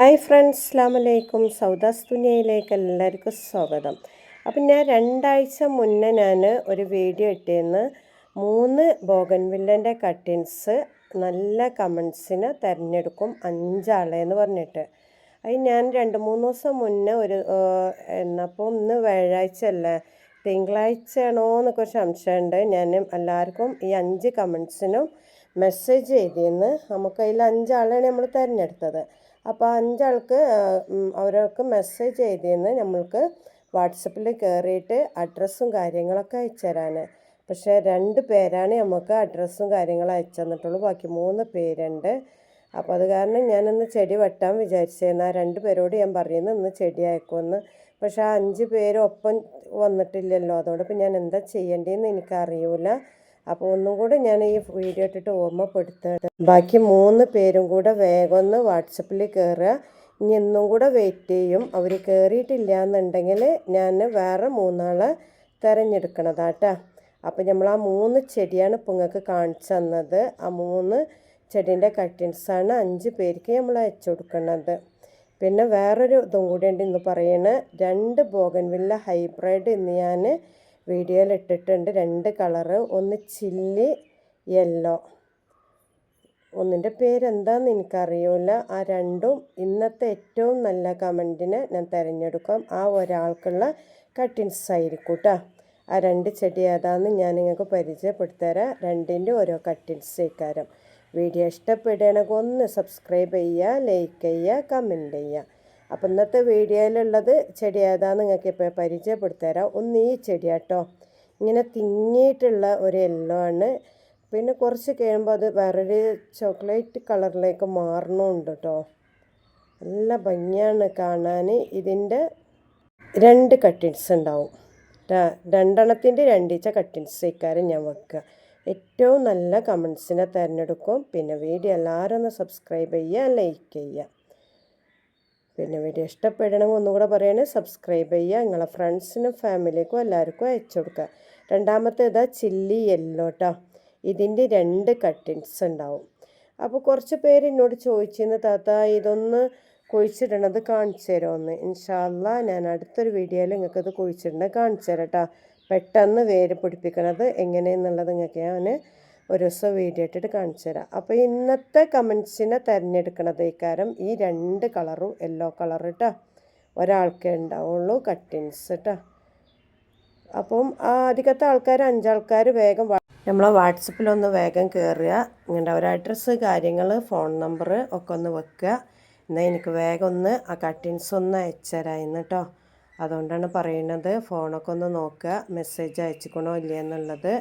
Hi friends അസ്ലാം വലൈക്കും സൗദാസ് ദുനിയയിലേക്ക് എല്ലാവർക്കും സ്വാഗതം. അപ്പം ഞാൻ രണ്ടാഴ്ച മുന്നേ ഞാൻ ഒരു വീഡിയോ ഇട്ടിരുന്ന്. മൂന്ന് ബോഗൻവില്ലന്റെ കട്ടിൻസ് നല്ല കമൻസിന് തിരഞ്ഞെടുക്കും അഞ്ചാളെന്ന് പറഞ്ഞിട്ട്. അത് ഞാൻ രണ്ട് മൂന്ന് ദിവസം മുന്നേ ഒരു എന്നപ്പോൾ ഇന്ന് വ്യാഴാഴ്ച അല്ലേ? തിങ്കളാഴ്ചയാണോ എന്നൊക്കെ ഒരു സംശയമുണ്ട്. ഞാൻ എല്ലാവർക്കും ഈ അഞ്ച് കമൻസിനും മെസ്സേജ് ചെയ്തിരുന്ന്. നമുക്ക് അതിൽ അഞ്ചാളെയാണ് നമ്മൾ തിരഞ്ഞെടുത്തത്. അപ്പോൾ അഞ്ചാൾക്ക് അവരൊക്കെ മെസ്സേജ് ചെയ്തിരുന്ന് നമ്മൾക്ക് വാട്സപ്പിൽ കയറിയിട്ട് അഡ്രസ്സും കാര്യങ്ങളൊക്കെ അയച്ചു തരാൻ പക്ഷേ രണ്ട് പേരാണ് നമുക്ക് അഡ്രസ്സും കാര്യങ്ങളും അയച്ചു തന്നിട്ടുള്ളൂ. ബാക്കി മൂന്ന് പേരുണ്ട്. അപ്പോൾ അത് കാരണം ഞാനിന്ന് ചെടി വെട്ടാൻ വിചാരിച്ചിരുന്നു ആ രണ്ട് പേരോട് ഞാൻ പറയുന്നു ഇന്ന് ചെടി അയക്കുമെന്ന്. പക്ഷേ ആ അഞ്ച് പേരൊപ്പം വന്നിട്ടില്ലല്ലോ. അതോടൊപ്പം ഞാൻ എന്താ ചെയ്യേണ്ടതെന്ന് എനിക്കറിയില്ല അപ്പോൾ ഒന്നും കൂടെ ഞാൻ ഈ വീഡിയോ ഇട്ടിട്ട് ഓർമ്മപ്പെടുത്തുന്നത് ബാക്കി മൂന്ന് പേരും കൂടെ വേഗം ഒന്ന് വാട്സപ്പിൽ കയറുക ഇനി ഇന്നും കൂടെ വെയിറ്റ് ചെയ്യും. അവർ കയറിയിട്ടില്ല എന്നുണ്ടെങ്കിൽ ഞാൻ വേറെ മൂന്നാളെ തിരഞ്ഞെടുക്കണതാട്ടാ. അപ്പോൾ നമ്മൾ ആ മൂന്ന് ചെടിയാണ് ഇപ്പോൾ നിങ്ങൾക്ക് കാണിച്ചു തന്നത്. ആ മൂന്ന് ചെടീന്റെ കട്ടിങ്സാണ് അഞ്ച് പേർക്ക് നമ്മൾ അയച്ചു കൊടുക്കുന്നത് പിന്നെ വേറൊരു ഇതും കൂടി ഉണ്ട് ഇന്ന് പറയുന്നത് രണ്ട് ബോഗൻവില്ല ഹൈബ്രിഡ് ഇന്ന് ഞാൻ വീഡിയോയിൽ ഇട്ടിട്ടുണ്ട് രണ്ട് കളറ്. ഒന്ന് ചില്ലി യെല്ലോ. ഒന്നിന്റെ പേരെന്താന്ന് എനിക്കറിയില്ല ആ രണ്ടും ഇന്നത്തെ ഏറ്റവും നല്ല കമന്റിന് ഞാൻ തിരഞ്ഞെടുക്കാം. ആ ഒരാൾക്കുള്ള കട്ടിങ്സ് ആയിരിക്കും കേട്ടോ ആ രണ്ട് ചെടി ഏതാന്ന് ഞാൻ നിങ്ങൾക്ക് പരിചയപ്പെടുത്തരാം. രണ്ടിന്റെ ഓരോ കട്ടിങ്സ് ഇക്കാരം വീഡിയോ ഇഷ്ടപ്പെടുകയാണെങ്കിൽ ഒന്ന് സബ്സ്ക്രൈബ് ചെയ്യുക ലൈക്ക് ചെയ്യുക കമന്റ് ചെയ്യുക. അപ്പം ഇന്നത്തെ വീഡിയോയിലുള്ളത് ചെടി ഏതാന്ന് നിങ്ങൾക്ക് ഇപ്പോൾ പരിചയപ്പെടുത്തരാം. ഒന്ന് ഈ ചെടി കേട്ടോ ഇങ്ങനെ തിങ്ങിയിട്ടുള്ള ഒരു യെല്ലോ ആണ്. പിന്നെ കുറച്ച് കഴിയുമ്പോൾ അത് വേറൊരു ചോക്ലേറ്റ് കളറിലേക്ക് മാറണമുണ്ട് കേട്ടോ നല്ല ഭംഗിയാണ് കാണാൻ ഇതിന്റെ രണ്ട് കട്ടിൻസ് ഉണ്ടാവും. രണ്ടെണ്ണത്തിന്റെ രണ്ടീച്ച കട്ടിൻസ് ഇക്കാരം ഞാൻ വെക്കുക ഏറ്റവും നല്ല കമൻസിനെ തിരഞ്ഞെടുക്കും. പിന്നെ വീഡിയോ എല്ലാവരും ഒന്ന് സബ്സ്ക്രൈബ് ചെയ്യുക ലൈക്ക് ചെയ്യുക. പിന്നെ വീഡിയോ ഇഷ്ടപ്പെടണമെങ്കിൽ ഒന്നുകൂടെ പറയണേ സബ്സ്ക്രൈബ് ചെയ്യുക നിങ്ങളെ ഫ്രണ്ട്സിനും ഫാമിലിക്കും എല്ലാവർക്കും അയച്ചു കൊടുക്കുക. രണ്ടാമത്തെ ഇതാ ചില്ലി യെല്ലോ കേട്ടോ ഇതിന്റെ രണ്ട് കട്ടിങ്സ് ഉണ്ടാവും. അപ്പോൾ കുറച്ച് പേര് എന്നോട് ചോദിച്ചിരുന്നു താത്ത ഇതൊന്ന് കുഴിച്ചിടണത് കാണിച്ചു തരുമെന്ന്? ഇൻഷാല്ല ഞാൻ അടുത്തൊരു വീഡിയോയിൽ നിങ്ങൾക്ക് ഇത് കുഴിച്ചിടേണ്ടത് കാണിച്ചു തരാം കേട്ടോ പെട്ടെന്ന് വേര് പിടിപ്പിക്കണത് എങ്ങനെയെന്നുള്ളത് നിങ്ങൾക്ക് ഞാൻ ഒരു ദിവസം വീഡിയോ ഇട്ടിട്ട് കാണിച്ചു തരാം. അപ്പോൾ ഇന്നത്തെ കമൻസിനെ തിരഞ്ഞെടുക്കണത് ഇക്കാരം ഈ രണ്ട് കളറും യെല്ലോ കളർ കേട്ടോ ഒരാൾക്കേ ഉണ്ടാവുള്ളൂ കട്ടിങ്സ് കേട്ടോ അപ്പം അധികത്തെ ആൾക്കാർ അഞ്ചാൾക്കാർ വേഗം നമ്മളെ വാട്സപ്പിലൊന്ന് വേഗം കയറുക ഇങ്ങനെ ഒരു അഡ്രസ്സ് കാര്യങ്ങൾ ഫോൺ നമ്പർ ഒക്കെ ഒന്ന് വെക്കുക. എന്നാൽ എനിക്ക് വേഗം ഒന്ന് ആ കട്ടിങ്സ് ഒന്ന് അയച്ചുതരായിരുന്നു കേട്ടോ അതുകൊണ്ടാണ് പറയുന്നത് ഫോണൊക്കെ ഒന്ന് നോക്കുക. മെസ്സേജ് അയച്ചിക്കണോ ഇല്ല എന്നുള്ളത്.